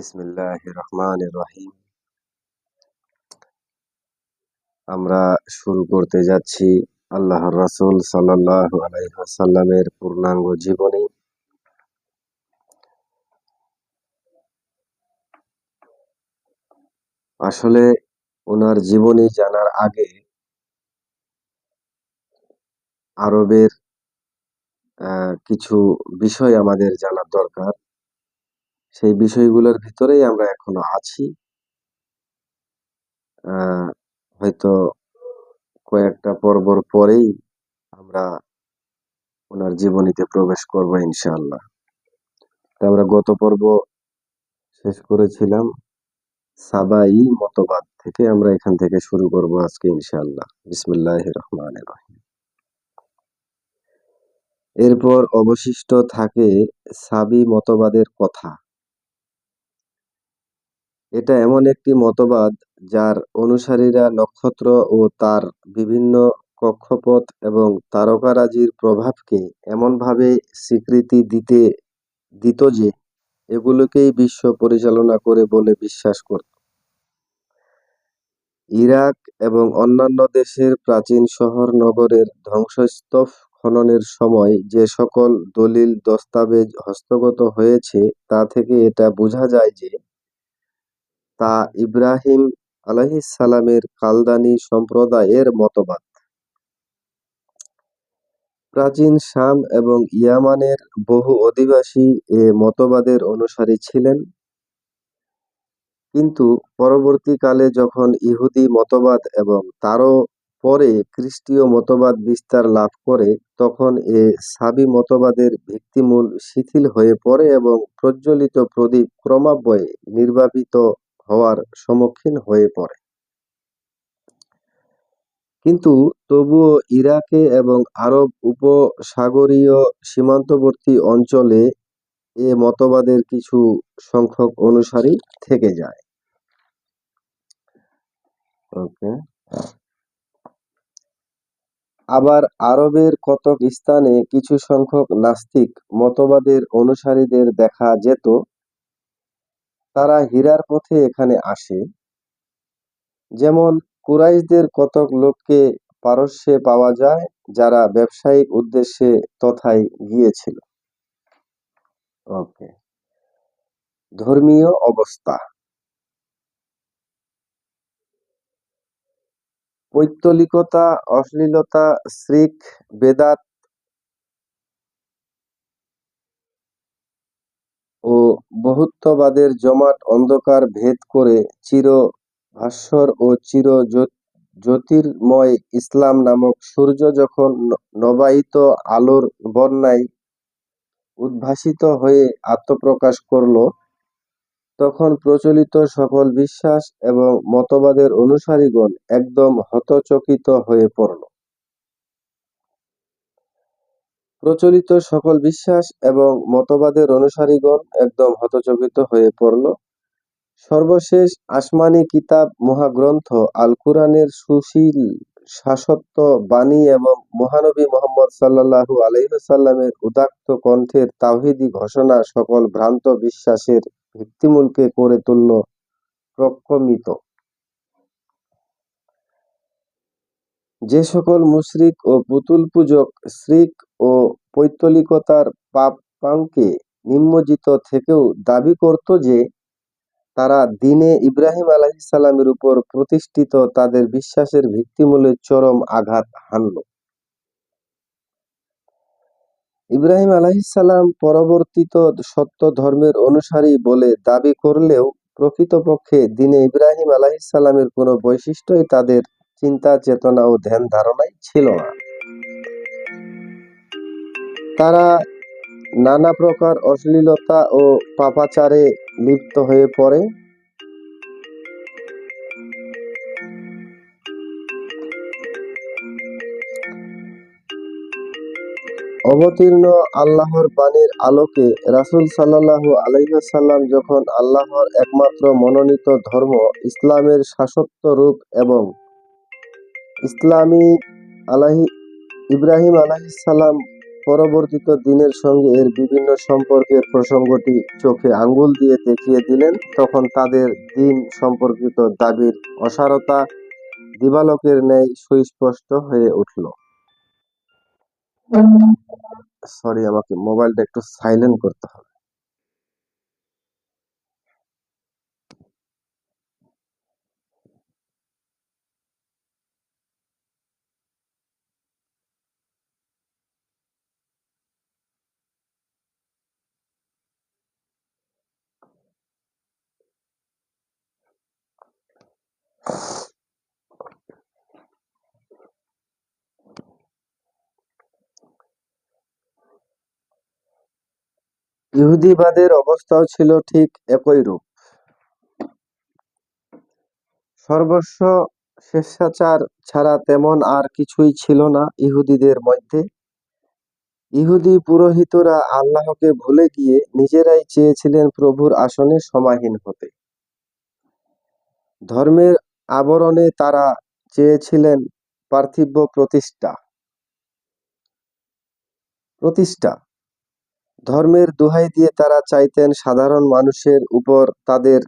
বিসমিল্লাহ রহমান রহিম আমরা শুরু করতে যাচ্ছি আল্লাহর রাসূল সাল্লাল্লাহু আলাইহি ওয়াসাল্লামের পূর্ণাঙ্গ জীবনী। আসলে ওনার জীবনী জানার আগে আরবের কিছু বিষয় আমাদের জানার দরকার। সেই বিষয়গুলোর ভিতরেই আমরা এখনও আছি। হয়তো কয়েকটা পর্বর পরেই আমরা ওনার জীবনীতে প্রবেশ করব ইনশাআল্লাহ। তো আমরা গত পর্ব শেষ করেছিলাম। সাবাই মতবাদ থেকে আমরা এখান থেকে শুরু করব আজকে ইনশাআল্লাহ। বিসমিল্লাহ রহমান রহিম। এরপর অবশিষ্ট থাকে সাবি মতবাদের কথা। এটা এমন একটি মতবাদ যার অনুসারীরা নক্ষত্র ও তার বিভিন্ন কক্ষপথ এবং তারকারাজির প্রভাবকে এমনভাবে স্বীকৃতি দিতে, দিত যে এগুলোকেই বিশ্ব পরিচালনা করে বলে বিশ্বাস করত। ইরাক এবং অন্যান্য দেশের প্রাচীন শহর নগরের ধ্বংসস্তূপ খননের সময় যে সকল দলিল, দস্তাবেজ হস্তগত হয়েছে, তা থেকে এটা বোঝা যায় যে তা ইব্রাহিম আলাইহিসসালামের কালদানি সম্প্রদায়ের মতবাদ। প্রাচীন শাম এবং ইয়ামানের বহু অধিবাসী এ মতবাদের অনুসারী ছিলেন। কিন্তু পরবর্তীকালে যখন ইহুদি মতবাদ এবং তারও পরে খ্রিস্টীয় মতবাদ বিস্তার লাভ করে, তখন এ সাবি মতবাদের ভিত্তিমূল শিথিল হয়ে পড়ে এবং প্রজ্বলিত প্রদীপ ক্রমান্বয়ে নির্বাপিত হওয়ার সম্মুখীন হয়ে পড়ে। কিন্তু তবুও ইরাকে এবং আরব উপসাগরীয় সীমান্তবর্তী অঞ্চলে এ মতবাদের কিছু সংখ্যক অনুসারী থেকে যায়। ওকে। আবার আরবের কতক স্থানে কিছু সংখ্যক নাস্তিক মতবাদের অনুসারীদের দেখা যেত। তারা হীরার পথে এখানে আসে। যেমন কুরাইশদের কতক লোককে পারস্যে পাওয়া যায়, যারা ব্যবসায়িক উদ্দেশ্যে তথায় গিয়েছিল। ওকে। ধর্মীয় অবস্থা। পৈত্তলিকতা অশ্লীলতা শ্রিক বেদাত ও বহুত্ববাদের জমাট অন্ধকার ভেদ করে চির ভাস্বর ও চির জ্যোতির্ময় ইসলাম নামক সূর্য যখন নবায়িত আলোর বন্যায় উদ্ভাসিত হয়ে আত্মপ্রকাশ করল, তখন প্রচলিত সকল বিশ্বাস এবং মতবাদের অনুসারীগণ একদম হতচকিত হয়ে পড়ল। প্রচলিত সকল বিশ্বাস এবং মতবাদের অনুসারীগণ একদম হতচকিত হয়ে পড়ল। সর্বশেষ আসমানি কিতাব মহাগ্রন্থ আল কুরআনের সুশীল শাসত্ব বাণী এবং মহানবী মোহাম্মদ সাল্লাল্লাহু আলাইসাল্লামের উদাক্ত কণ্ঠের তাওহিদি ঘোষণা সকল ভ্রান্ত বিশ্বাসের ভিত্তিমূলকে করে তুলল প্রকমিত যে সকল মুশরিক ও পুতুল পূজক শ্রিক ও পৈত্তলিকতার পাপাঙ্কে নিম্নজিত থেকেও দাবি করত যে, তারা দিনে ইব্রাহিম আলাহিসাল্লামের উপর প্রতিষ্ঠিত তাদের বিশ্বাসের ভিত্তিমূলে চরম আঘাত হানল। ইব্রাহিম আলাহিসাল্লাম পরবর্তীত সত্য ধর্মের অনুসারী বলে দাবি করলেও প্রকৃতপক্ষে দিনে ইব্রাহিম আলাহিসাল্লামের কোনো বৈশিষ্ট্যই তাদের চিন্তা, চেতনা ও ধ্যান ধারণাই ছিল না। তারা নানা প্রকার অশ্লীলতা ও পাপাচারে লিপ্ত হয়ে পড়ে। অবতীর্ণ আল্লাহর বাণীর আলোকে রাসুল সাল্লাহু আলহাসাল্লাম যখন আল্লাহর একমাত্র মনোনীত ধর্ম, ইসলামের শাসত্ব রূপ এবং ইসলামী আলাহি ইব্রাহিম আলাহিসাল্লাম পরবর্তীত দিনের সঙ্গে এর বিভিন্ন সম্পর্কের প্রসঙ্গটি চোখে আঙ্গুল দিয়ে দেখিয়ে দিলেন। তখন তাদের দিন সম্পর্কিত দাবির অসারতা দিবালকের ন্যায় সুস্পষ্ট হয়ে উঠল। সরি আমাকে মোবাইলটা একটু সাইলেন্ট করতে হবে। ইহুদিবাদের অবস্থাও ছিল ঠিক একই রূপ। সর্বস্ব স্বেচ্ছাচার ছাড়া তেমন আর কিছুই ছিল না ইহুদিদের মধ্যে। ইহুদি পুরোহিতরা আল্লাহকে ভুলে গিয়ে নিজেরাই চেয়েছিলেন প্রভুর আসনে সমাহীন হতে। ধর্মের আবরণে তারা চেয়েছিলেন পার্থিব প্রতিষ্ঠা। প্রতিষ্ঠা। ধর্মের দোহাই দিয়ে তারা চাইতেন সাধারণ মানুষের উপর তাদের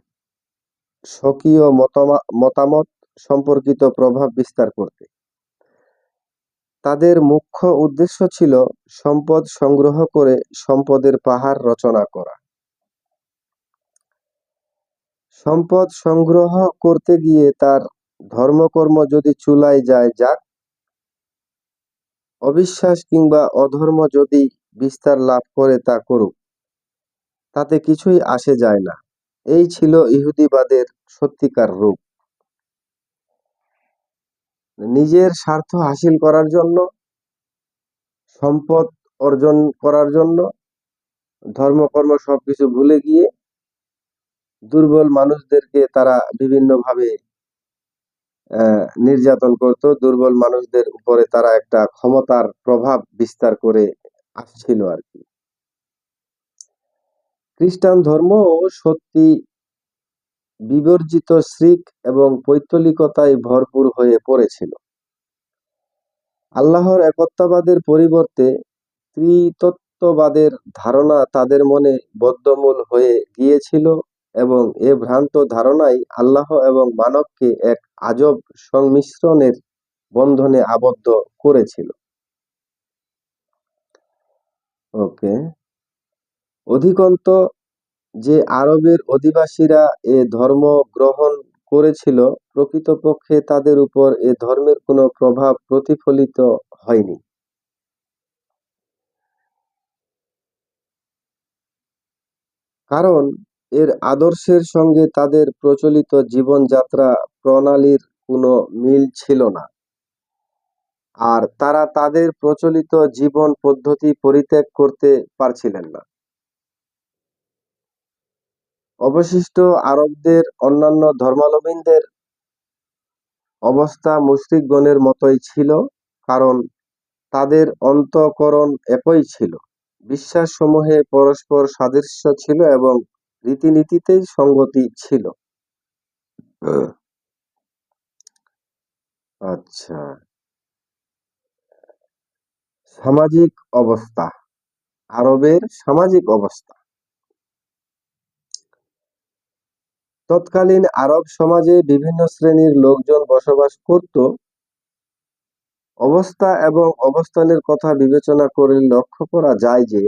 স্বকীয় মতমা- মতামত সম্পর্কিত প্রভাব বিস্তার করতে। তাদের মুখ্য উদ্দেশ্য ছিল সম্পদ সংগ্রহ করে সম্পদের পাহাড় রচনা করা। সম্পদ সংগ্রহ করতে গিয়ে তার ধর্মকর্ম যদি চুলায় যায় যাক, অবিশ্বাস কিংবা অধর্ম যদি বিস্তার লাভ করে তা করুক। তাতে কিছুই আসে যায় না। এই ছিল ইহুদিবাদের সত্যিকার রূপ। নিজের স্বার্থ হাসিল করার জন্য, সম্পদ অর্জন করার জন্য, ধর্মকর্ম সবকিছু ভুলে গিয়ে দুর্বল মানুষদেরকে তারা বিভিন্নভাবে নির্যাতন করত। দুর্বল মানুষদের উপরে তারা একটা ক্ষমতার প্রভাব বিস্তার করে আসছিল আর কি খ্রিস্টান ধর্ম সত্যি বিবর্জিত শ্রিক এবং পৈতলিকতায় ভরপুর হয়ে পড়েছিল। আল্লাহর একত্ববাদের পরিবর্তে ত্রিতত্ত্ববাদের ধারণা তাদের মনে বদ্ধমূল হয়ে গিয়েছিল এবং এ ভ্রান্ত ধারণাই আল্লাহ এবং মানবকে এক আজব সংমিশ্রণের বন্ধনে আবদ্ধ করেছিল। ওকে। অধিকন্ত যে আরবের অধিবাসীরা এ ধর্ম গ্রহণ করেছিল, প্রকৃতপক্ষে তাদের উপর এ ধর্মের কোনো প্রভাব প্রতিফলিত হয়নি। কারণ এর আদর্শের সঙ্গে তাদের প্রচলিত জীবনযাত্রা প্রণালীর কোনো মিল ছিল না। আর তারা তাদের প্রচলিত জীবন পদ্ধতি পরিত্যাগ করতে পারছিলেন না। অবশিষ্ট আরবদের অন্যান্য ধর্মাবলম্বীদের অবস্থা মুশরিকগণের মতোই ছিল, কারণ তাদের অন্তঃকরণ একই ছিল। বিশ্বাসসমূহে পরস্পর সাদৃশ্য ছিল এবং রীতিনীতিতেই সঙ্গতি ছিল। আচ্ছা। সামাজিক অবস্থা, আরবের সামাজিক অবস্থা। তৎকালীন আরব সমাজে বিভিন্ন শ্রেণির লোকজন বসবাস করত। অবস্থা এবং অবস্থানের কথা বিবেচনা করে লক্ষ্য করা যায় যে,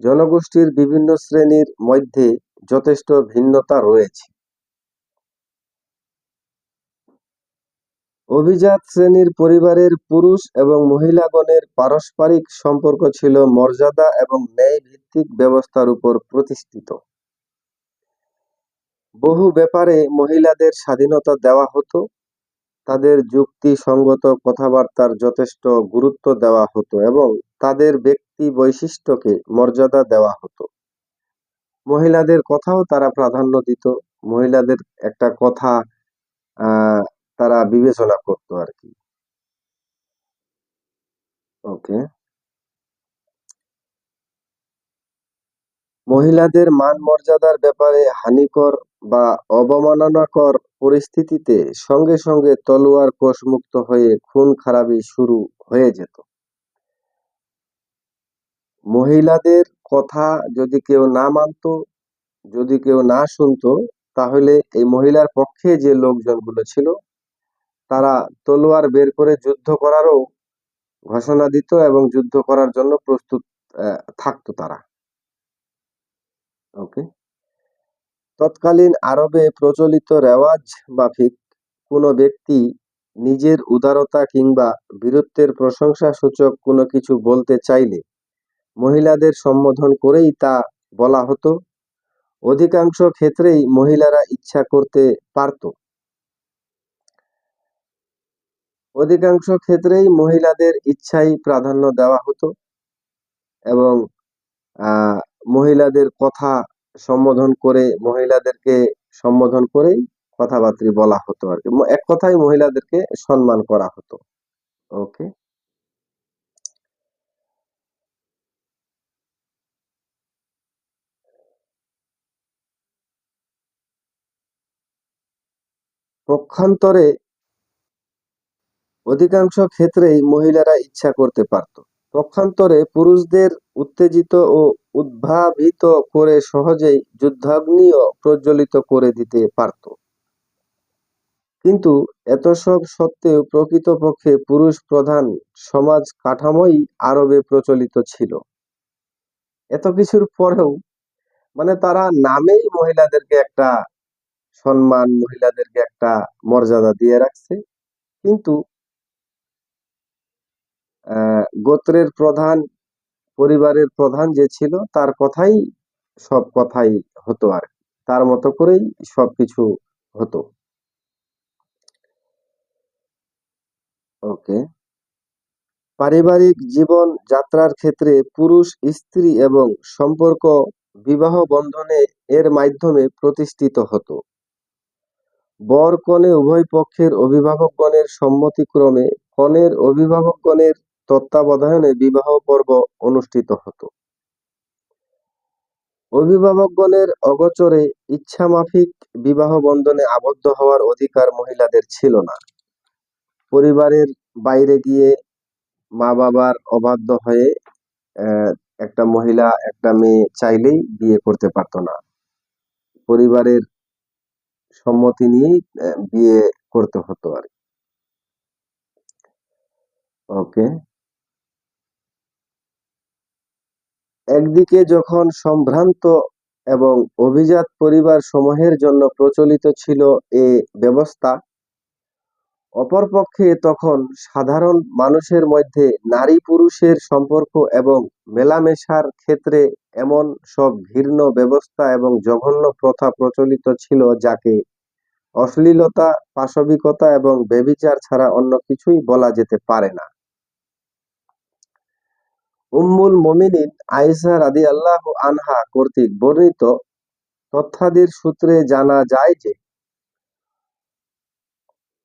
জনগোষ্ঠীর বিভিন্ন শ্রেণির মধ্যে যথেষ্ট ভিন্নতা রয়েছে। অভিজাত শ্রেণির পরিবারের পুরুষ এবং মহিলাগণের পারস্পরিক সম্পর্ক ছিল মর্যাদা এবং ন্যায় ভিত্তিক ব্যবস্থার উপর প্রতিষ্ঠিত। বহু ব্যাপারে মহিলাদের স্বাধীনতা দেওয়া হতো। তাদের যুক্তিসঙ্গত কথাবার্তার যথেষ্ট গুরুত্ব দেওয়া হতো এবং তাদের ব্যক্তি বৈশিষ্ট্যকে মর্যাদা দেওয়া হতো। মহিলাদের কথাও তারা প্রাধান্য দিত। মহিলাদের একটা কথা তারা বিবেচনা করতো আর কি ওকে। মহিলাদের মান মর্যাদার ব্যাপারে হানিকর বা অবমাননাকর পরিস্থিতিতে সঙ্গে সঙ্গে তলোয়ার কোষমুক্ত হয়ে খুন খারাপি শুরু হয়ে যেত। মহিলাদের কথা যদি কেউ না মানতো, যদি কেউ না শুনতো, তাহলে এই মহিলার পক্ষে যে লোকজনগুলো ছিল তারা তলোয়ার বের করে যুদ্ধ করারও ঘোষণা দিত এবং যুদ্ধ করার জন্য প্রস্তুত থাকতো তারা। ওকে তৎকালীন আরবে প্রচলিত রেওয়াজ মাফিক কোনো ব্যক্তি নিজের উদারতা কিংবা বীরত্বের প্রশংসা সূচক কোনো কিছু বলতে চাইলে মহিলাদের সম্বোধন করেই তা বলা হতো। অধিকাংশ ক্ষেত্রেই মহিলারা ইচ্ছা করতে পারত। অধিকাংশ ক্ষেত্রেই মহিলাদের ইচ্ছাই প্রাধান্য দেওয়া হতো এবং মহিলাদের কথা সম্বোধন করে, মহিলাদেরকে সম্বোধন করেই কথাবার্তা বলা হতো আর কি। এক কথায় মহিলাদেরকে সম্মান করা হতো। ওকে? পক্ষান্তরে অধিকাংশ ক্ষেত্রেই মহিলারা ইচ্ছা করতে পারত। পক্ষান্তরে পুরুষদের উত্তেজিত ও উদ্ভাবিত করে সহজেই যুদ্ধাগ্নিও প্রজ্বলিত করে দিতে পারত। কিন্তু এত সব সত্ত্বেও প্রকৃতপক্ষে পুরুষ প্রধান সমাজ কাঠামোই আরবে প্রচলিত ছিল। এত কিছুর পরেও মানে তারা নামেই মহিলাদেরকে একটা সম্মান, মহিলাদেরকে একটা মর্যাদা দিয়ে রাখছে। কিন্তু গোত্রের প্রধান, পরিবারের প্রধান যে ছিল, তার কথাই সব কথাই হতো আর তার মতো করেই সবকিছু হতো। ওকে। পারিবারিক জীবন যাত্রার ক্ষেত্রে পুরুষ, স্ত্রী এবং সম্পর্ক বিবাহ বন্ধনে এর মাধ্যমে প্রতিষ্ঠিত হতো। বর কনে উভয় পক্ষের অভিভাবকগণের সম্মতিক্রমে কনের অভিভাবকগণের তত্ত্বাবধানে বিবাহ পর্ব অনুষ্ঠিত হতো। অভিভাবকগণের অগোচরে ইচ্ছামাফিক বিবাহ বন্ধনে আবদ্ধ হওয়ার অধিকার মহিলাদের ছিল না। পরিবারের বাইরে গিয়ে মা বাবার অবাধ্য হয়ে একটা মহিলা, একটা মেয়ে চাইলেই বিয়ে করতে পারতো না। পরিবারের সম্মতি নিয়েই বিয়ে করতে হতো আর। ওকে। একদিকে যখন সম্ভ্রান্ত এবং অভিজাত পরিবার সমূহের জন্য প্রচলিত ছিল এ ব্যবস্থা, অপরপক্ষে তখন সাধারণ মানুষের মধ্যে নারী পুরুষের সম্পর্ক এবং মেলামেশার ক্ষেত্রে এমন সব ঘৃণ্য ব্যবস্থা এবং জঘন্য প্রথা প্রচলিত ছিল যাকে অশ্লীলতা, পাশবিকতা এবং ব্যভিচার ছাড়া অন্য কিছুই বলা যেতে পারে না। উম্মুল মোমিনিন আয়েশা রাদিয়াল্লাহু আনহা কর্তৃক বর্ণিত তথ্যাদির সূত্রে জানা যায় যে,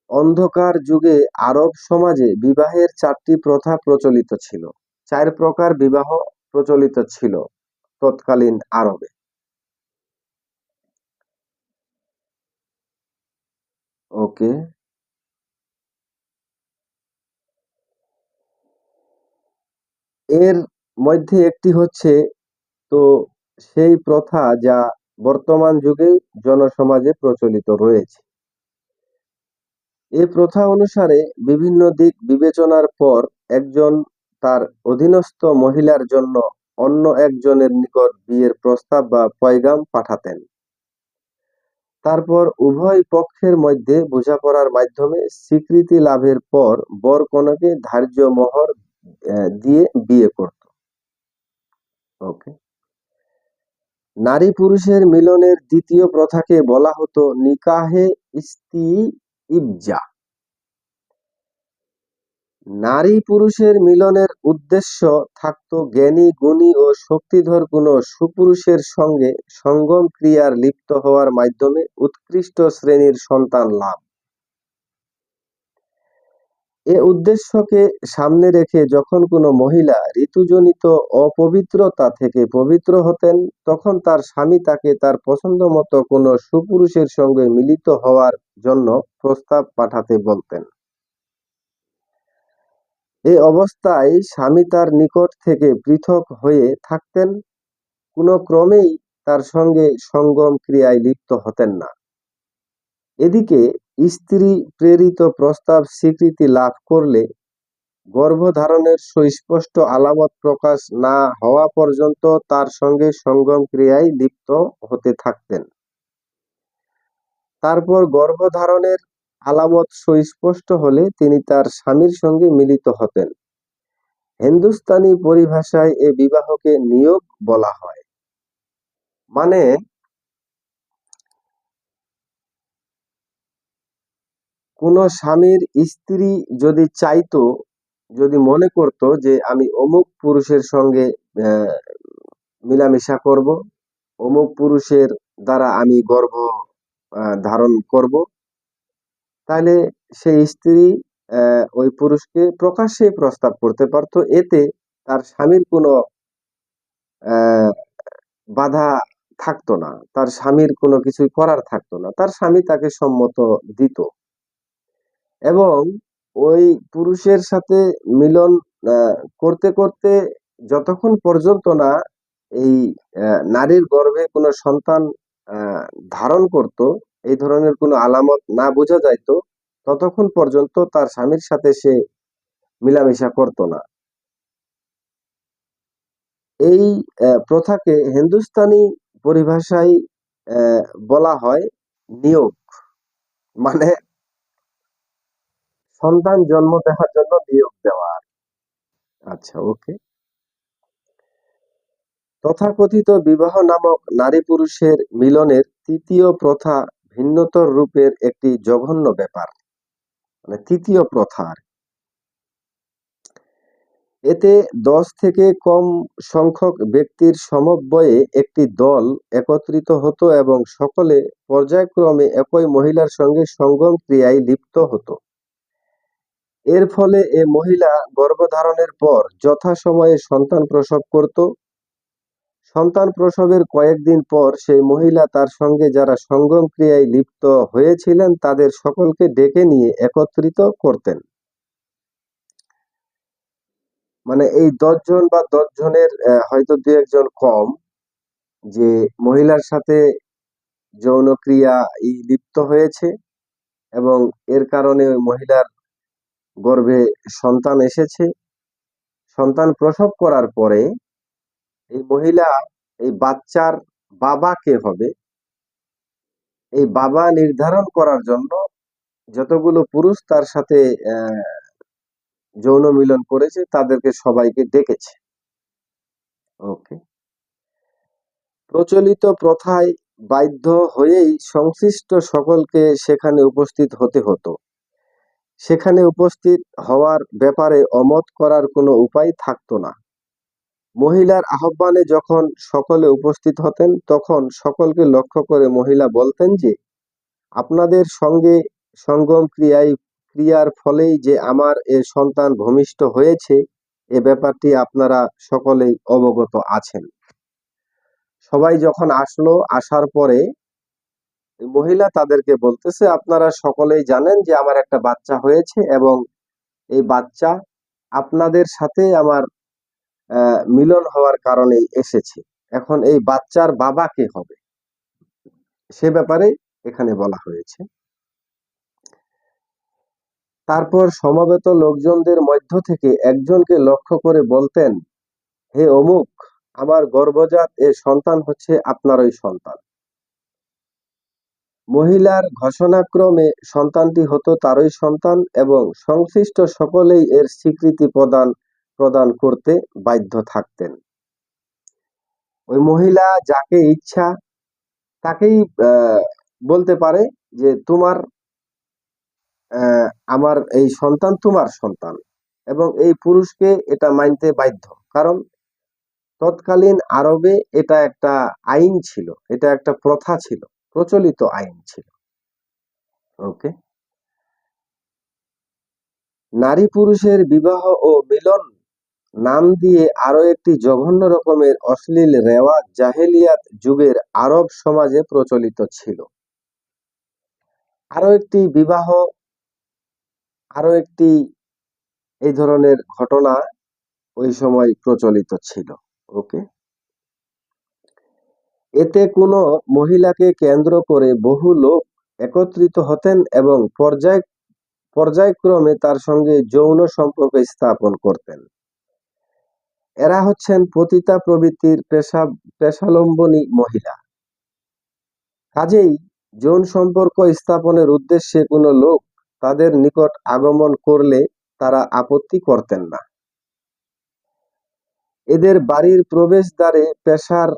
অন্ধকার যুগে আরব সমাজে বিবাহের চারটি প্রথা প্রচলিত ছিল। চার প্রকার বিবাহ প্রচলিত ছিল তৎকালীন আরবে। ওকে। এর মধ্যে একটি হচ্ছে, তো সেই প্রথা যা বর্তমান যুগে জনসমাজে প্রচলিত রয়েছে। এ প্রথা অনুসারে বিভিন্ন দিক বিবেচনার পর একজন তার অধীনস্থ মহিলার জন্য অন্য একজনের নিকট বিয়ের প্রস্তাব বা পয়গাম পাঠাতেন। তারপর উভয় পক্ষের মধ্যে বোঝাপড়ার মাধ্যমে স্বীকৃতি লাভের পর বর কনেকে ধার্য মোহর দিয়ে বিয়ে করত। ওকে নারী পুরুষের মিলনের দ্বিতীয় প্রথাকে বলা হতো নিকাহে ইস্তি ইবজা। নারী পুরুষের মিলনের উদ্দেশ্য থাকতো জ্ঞানী, গুণী ও শক্তিধর কোনো সুপুরুষের সঙ্গে সঙ্গম ক্রিয়ার লিপ্ত হওয়ার মাধ্যমে উৎকৃষ্ট শ্রেণির সন্তান লাভ। এ উদ্দেশ্যকে সামনে রেখে যখন কোনো মহিলা ঋতুজনিত অপবিত্রতা থেকে পবিত্র হতেন, তখন তার স্বামী তাকে তার পছন্দ মতো কোনো সুপুরুষের সঙ্গে মিলিত হওয়ার জন্য প্রস্তাব পাঠাতে বলতেন। এই অবস্থায় স্বামী তার নিকট থেকে পৃথক হয়ে থাকতেন। কোনো ক্রমেই তার সঙ্গে সঙ্গম ক্রিয়ায় লিপ্ত হতেন না। এদিকে স্ত্রী প্রেরিত প্রস্তাব স্বীকৃতি লাভ করলে গর্ভধারণের সুস্পষ্ট আলামত প্রকাশ না হওয়া পর্যন্ত তার সঙ্গে সঙ্গম ক্রিয়ায় লিপ্ত হতে থাকতেন। তারপর গর্ভধারণের আলামত সুস্পষ্ট হলে তিনি তার স্বামীর সঙ্গে মিলিত হতেন। হিন্দুস্তানি পরিভাষায় এ বিবাহকে নিয়োগ বলা হয়। মানে কোন স্বামীর স্ত্রী যদি চাইতো, যদি মনে করত যে আমি অমুক পুরুষের সঙ্গে মিলামিশা করব, অমুক পুরুষের দ্বারা আমি গর্ভ ধারণ করব, তাহলে সেই স্ত্রী ওই পুরুষকে প্রকাশ্যে প্রস্তাব করতে পারতো। এতে তার স্বামীর কোনো বাধা থাকতো না, তার স্বামীর কোনো কিছুই করার থাকতো না, তার স্বামী তাকে সম্মত দিত। এবং ওই পুরুষের সাথে মিলন আহ, করতে করতে যতক্ষণ পর্যন্ত না এই আহ, নারীর গর্ভে কোনো সন্তান আহ, ধারণ করত এই ধরনের কোনো আলামত না বোঝা যাইত ততক্ষণ পর্যন্ত তার স্বামীর সাথে সে মিলামিশা করত না। এই আহ, প্রথাকে হিন্দুস্তানি পরিভাষায় আহ, বলা হয় নিয়োগ। মানে সন্তান জন্ম দেওয়ার জন্য নিয়োগ দেওয়া আচ্ছা ওকে তথাকথিত বিবাহ নামক নারী পুরুষের মিলনের তৃতীয় প্রথা ভিন্নতর রূপের একটি জঘন্য ব্যাপার। মানে তৃতীয় প্রথা এতে দশ থেকে কম সংখ্যক ব্যক্তির সমন্বয়ে একটি দল একত্রিত হতো এবং সকলে পর্যায়ক্রমে একই মহিলার সঙ্গে সঙ্গম ক্রিয়ায় লিপ্ত হতো। এর ফলে এ মহিলা গর্ভধারণের পর যথাসময়ে সন্তান প্রসব করত। সন্তান প্রসবের কয়েকদিন পর সেই মহিলা তার সঙ্গে যারা সঙ্গম ক্রিয়ায় লিপ্ত হয়েছিলেন তাদের সকলকে ডেকে নিয়ে একত্রিত করতেন। মানে এই দশজন বা দশ জনের আহ, হয়তো দু একজন কম যে মহিলার সাথে যৌন ক্রিয়া ই লিপ্ত হয়েছে এবং এর কারণে ওই মহিলার গর্ভে সন্তান এসেছে। সন্তান প্রসব করার পরে এই মহিলা, এই বাচ্চার বাবা কে হবে? এই বাবা নির্ধারণ করার জন্য যতগুলো পুরুষ তার সাথে যৌন মিলন করেছে, তাদেরকে সবাইকে ডেকেছে। ওকে। প্রচলিত প্রথায় বাধ্য হয়েই সংশ্লিষ্ট সকলকে সেখানে উপস্থিত হতে হতো। সেখানে উপস্থিত হওয়ার ব্যাপারে অমত করার কোনো উপায় থাকতো না। মহিলার আহ্বানে যখন সকলে উপস্থিত হতেন, তখন সকলকে লক্ষ্য করে মহিলা বলতেন যে, আপনাদের সঙ্গে সঙ্গম ক্রিয়ায় ক্রিয়ার ফলেই যে আমার এ সন্তান ভূমিষ্ঠ হয়েছে, এ ব্যাপারটি আপনারা সকলেই অবগত আছেন। সবাই যখন আসলো, আসার পরে মহিলা তাদেরকে বলতেছে, আপনারা সকলেই জানেন যে আমার একটা বাচ্চা হয়েছে এবং এই বাচ্চা আপনাদের সাথে আমার মিলন হওয়ার কারণেই এসেছে। এখন এই বাচ্চার বাবা কে হবে? সে ব্যাপারে এখানে বলা হয়েছে। তারপর সমবেত লোকজনদের মধ্য থেকে একজনকে লক্ষ্য করে বলতেন, হে অমুক, আমার গর্ভজাত এ সন্তান হচ্ছে আপনারই সন্তান। মহিলার ঘোষণাক্রমে সন্তানটি হতো তারই সন্তান এবং সংশ্লিষ্ট সকলেই এর স্বীকৃতি প্রদান প্রদান করতে বাধ্য থাকতেন। ওই মহিলা যাকে ইচ্ছা, তাকেই বলতে পারে যে তোমার আমার এই সন্তান তোমার সন্তান এবং এই পুরুষকে এটা মানতে বাধ্য। কারণ তৎকালীন আরবে এটা একটা আইন ছিল, এটা একটা প্রথা ছিল। প্রচলিত আইন ছিল। ওকে? নারী পুরুষের বিবাহ ও মিলন নাম দিয়ে আরও একটি জঘন্য রকমের অশ্লীল রেওয়াজ জাহেলিয়াত যুগের আরব সমাজে প্রচলিত ছিল। আরও একটি বিবাহ আরও একটি এই ধরনের ঘটনা ওই সময় প্রচলিত ছিল। ওকে? এতে কোনো মহিলাকে কেন্দ্র করে বহু লোক একত্রিত হতেন এবং পর্যায়, পর্যায়ক্রমে তার সঙ্গে যৌন সম্পর্ক স্থাপন করতেন। এরা হচ্ছেন পতিতা প্রবৃত্তির পেশা, পেশালম্বনী মহিলা। কাজেই যৌন সম্পর্ক স্থাপনের উদ্দেশ্যে কোনো লোক তাদের নিকট আগমন করলে তারা আপত্তি করতেন না। এদের বাড়ির প্রবেশদ্বারে পেশার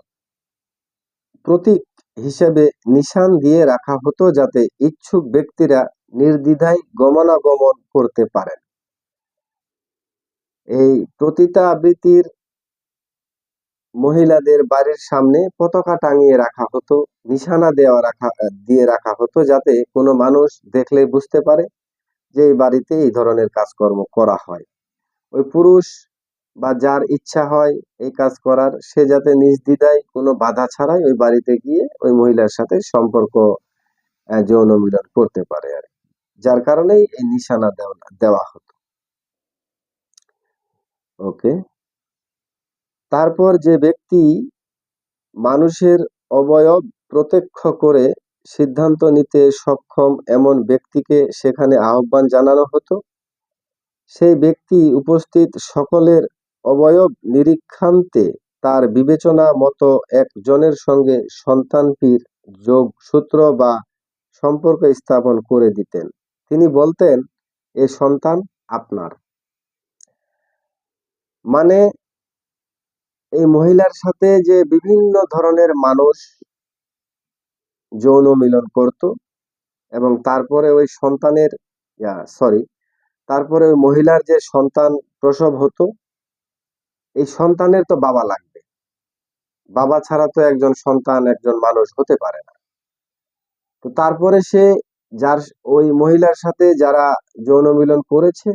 প্রতীক হিসেবে নিশান দিয়ে রাখা হতো যাতে ইচ্ছুক ব্যক্তিরা নির্দ্বিধায় গমনাগমন করতে পারেন। এই প্রতিতা আবৃত্তির মহিলাদের বাড়ির সামনে পতাকা টাঙিয়ে রাখা হতো, নিশানা দেওয়া রাখা দিয়ে রাখা হতো যাতে কোনো মানুষ দেখলে বুঝতে পারে যে এই বাড়িতে এই ধরনের কাজকর্ম করা হয়। ওই পুরুষ বা যার ইচ্ছা হয় এই কাজ করার, সে যাতে নির্দ্বিধায় কোনো বাধা ছাড়াই ওই বাড়িতে গিয়ে ওই মহিলার সাথে সম্পর্ক যৌন মিলন করতে পারে আর যার কারণেই এই নিশানা দেওয়া হতো। ওকে। তারপর যে ব্যক্তি মানুষের অবয়ব প্রত্যক্ষ করে সিদ্ধান্ত নিতে সক্ষম এমন ব্যক্তিকে সেখানে আহ্বান জানানো হতো, সেই ব্যক্তি উপস্থিত সকলের অবয়ব নিরীক্ষান্তে তার বিবেচনা মতো একজনের সঙ্গে সন্তানটির যোগ সূত্র বা সম্পর্ক স্থাপন করে দিতেন। তিনি বলতেন, এ সন্তান আপনার। মানে এই মহিলার সাথে যে বিভিন্ন ধরনের মানুষ যৌন মিলন করত এবং তারপরে ওই সন্তানের সরি, তারপরে ওই মহিলার যে সন্তান প্রসব হতো এই সন্তানের তো বাবা লাগবে। বাবা ছাড়া তো একজন সন্তান, একজন মানুষ হতে পারে না। তো তারপরে সে যার ওই মহিলার সাথে যারা যৌন মিলন করেছে,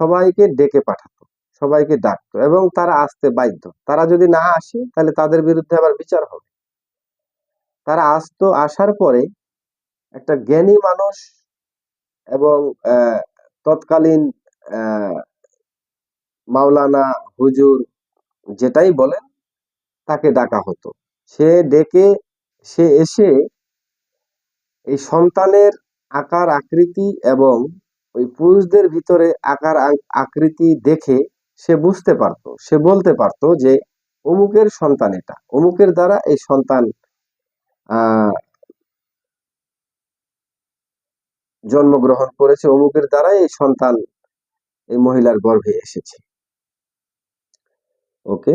সবাইকে ডেকে পাঠাতো, সবাইকে ডাকতো এবং তারা আসতে বাধ্য। তারা যদি না আসে, তাহলে তাদের বিরুদ্ধে আবার বিচার হবে। তারা আসতো, আসার পরে একটা জ্ঞানী মানুষ এবং তৎকালীন মাওলানা হুজুর যেটাই বলেন, তাকে ডাকা হতো। সে ডেকে, সে এসে এই সন্তানের আকার, আকৃতি এবং ওই পুরুষদের ভিতরে আকার আকৃতি দেখে সে বুঝতে পারতো। সে বলতে পারতো যে, অমুকের সন্তান এটা। অমুকের দ্বারা এই সন্তান জন্মগ্রহণ করেছে। অমুকের দ্বারা এই সন্তান, এই মহিলার গর্ভে এসেছে। ওকে?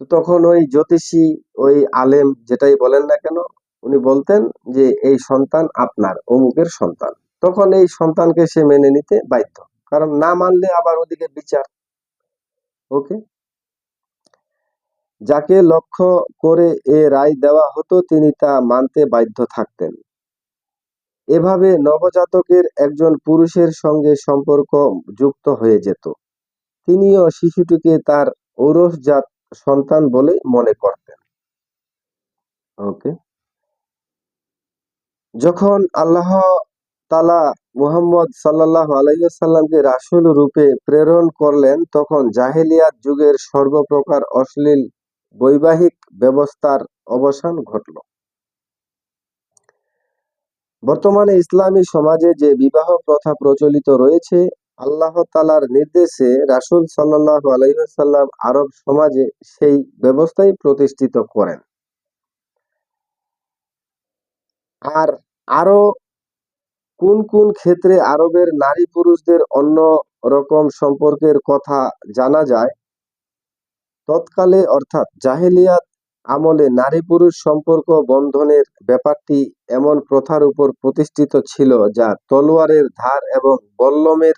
তো তখন ওই জ্যোতিষী, ওই আলেম যেটাই বলেন না কেন, উনি বলতেন যে, এই সন্তান আপনার, অমুকের সন্তান। তখন এই সন্তানকে সে মেনে নিতে বাধ্য, কারণ না মানলে আবার ওদিকে বিচার। ওকে? যাকে লক্ষ্য করে এ রায় দেওয়া হতো, তিনি তা মানতে বাধ্য থাকতেন। এভাবে নবজাতকের একজন পুরুষের সঙ্গে সম্পর্ক যুক্ত হয়ে যেত। তিনিও শিশুটিকে তার ঔরসজাত সন্তান বলে মনে করতেন। ওকে যখন আল্লাহ তালা মুহাম্মদ সাল্লাহ আলাইসাল্লামকে রাসূল রূপে প্রেরণ করলেন, তখন জাহেলিয়াত যুগের সর্বপ্রকার অশ্লীল বৈবাহিক ব্যবস্থার অবসান ঘটল। বর্তমানে ইসলামী সমাজে যে বিবাহ প্রথা প্রচলিত রয়েছে আল্লাহ তালার নির্দেশে রাসূল সাল্লাহ আলাইসাল্লাম আরব সমাজে সেই ব্যবস্থাই প্রতিষ্ঠিত করেন। আর আরও কোন কোন ক্ষেত্রে আরবের নারী পুরুষদের অন্য রকম সম্পর্কের কথা জানা যায়? তৎকালে অর্থাৎ জাহেলিয়াত আমলে নারী পুরুষ সম্পর্ক বন্ধনের ব্যাপারটি এমন প্রথার উপর প্রতিষ্ঠিত ছিল যা তলোয়ারের ধার এবং বল্লমের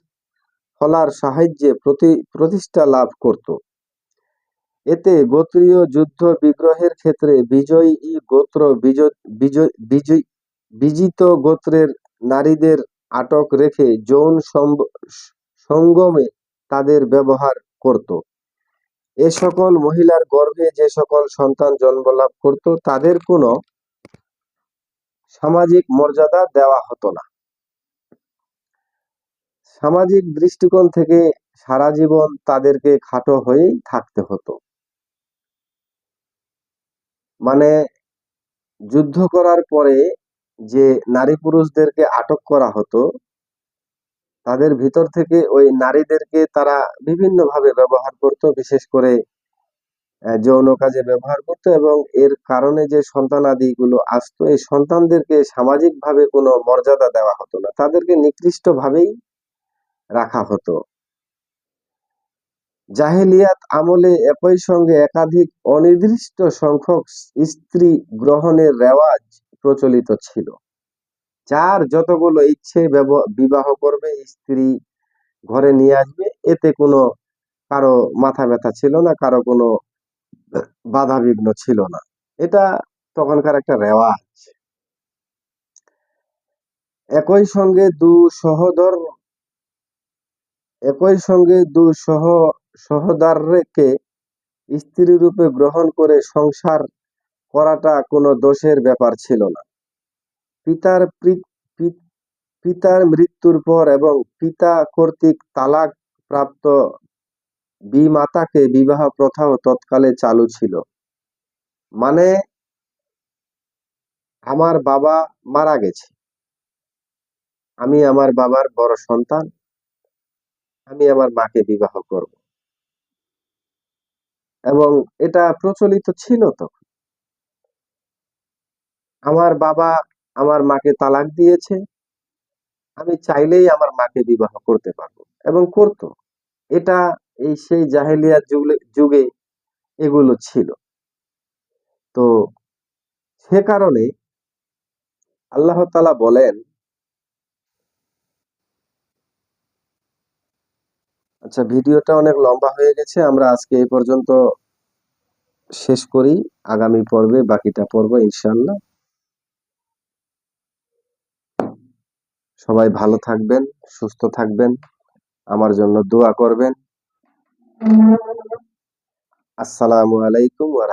ফলার সাহায্যে প্রতি, প্রতিষ্ঠা লাভ করত। এতে গোত্রীয় যুদ্ধ বিগ্রহের ক্ষেত্রে বিজয়ী গোত্র বিজিত গোত্রের নারীদের আটক রেখে যৌন সঙ্গমে তাদের ব্যবহার করত। এ সকল মহিলার গর্ভে যে সকল সন্তান জন্মলাভ করত, তাদের কোনো সামাজিক মর্যাদা দেওয়া হতো না। সামাজিক দৃষ্টিকোণ থেকে সারা জীবন তাদেরকে খাটো হয়েই থাকতে হতো। মানে যুদ্ধ করার পরে যে নারী পুরুষদেরকে আটক করা হতো, তাদের ভিতর থেকে ওই নারীদেরকে তারা বিভিন্নভাবে ব্যবহার করত, বিশেষ করে যৌন কাজে ব্যবহার করত এবং এর কারণে যে সন্তান সন্তানাদিগুলো আসতো, এই সন্তানদেরকে সামাজিকভাবে কোনো মর্যাদা দেওয়া হতো না। তাদেরকে নিকৃষ্ট ভাবেই রাখা হতো। জাহেলিয়াত আমলে একই সঙ্গে একাধিক অনির্দিষ্ট সংখ্যক স্ত্রী গ্রহণের রেওয়াজ প্রচলিত ছিল। যার যতগুলো ইচ্ছে বিবাহ করবে, স্ত্রী ঘরে নিয়ে আসবে, এতে কোনো কারও মাথা ব্যথা ছিল না, কারও কোনো বাধা বিঘ্ন ছিল না। এটা তখনকার একটা রেওয়াজ। একই সঙ্গে দু সহোদর একই সঙ্গে দু সহ সহোদরকে স্ত্রী রূপে গ্রহণ করে সংসার করাটা কোনো দোষের ব্যাপার ছিল না। পিতার পিতার মৃত্যুর পর এবং পিতা কর্তৃক তালাক প্রাপ্ত বিমাতাকে বিবাহ প্রথাও তৎকালে চালু ছিল। মানে আমার বাবা মারা গেছে। আমি আমার বাবার বড় সন্তান। আমি আমার মাকে বিবাহ করব। এবং এটা প্রচলিত ছিল তো আমার বাবা আমার মাকে তালাক দিয়েছে। আমি চাইলেই আমার মাকে বিবাহ করতে পারব এবং করত। এটা এই সেই জাহেলিয়া যুগে এগুলো ছিল। তো সে কারণে আল্লাহ তাআলা বলেন আচ্ছা ভিডিওটা অনেক লম্বা হয়ে গেছে। আমরা আজকে এই পর্যন্ত শেষ করি। আগামী পর্বে বাকিটা পর্ব, ইনশাআল্লাহ। সবাই ভালো থাকবেন, সুস্থ থাকবেন। আমার জন্য দোয়া করবেন। আসসালামু আলাইকুম ওয়া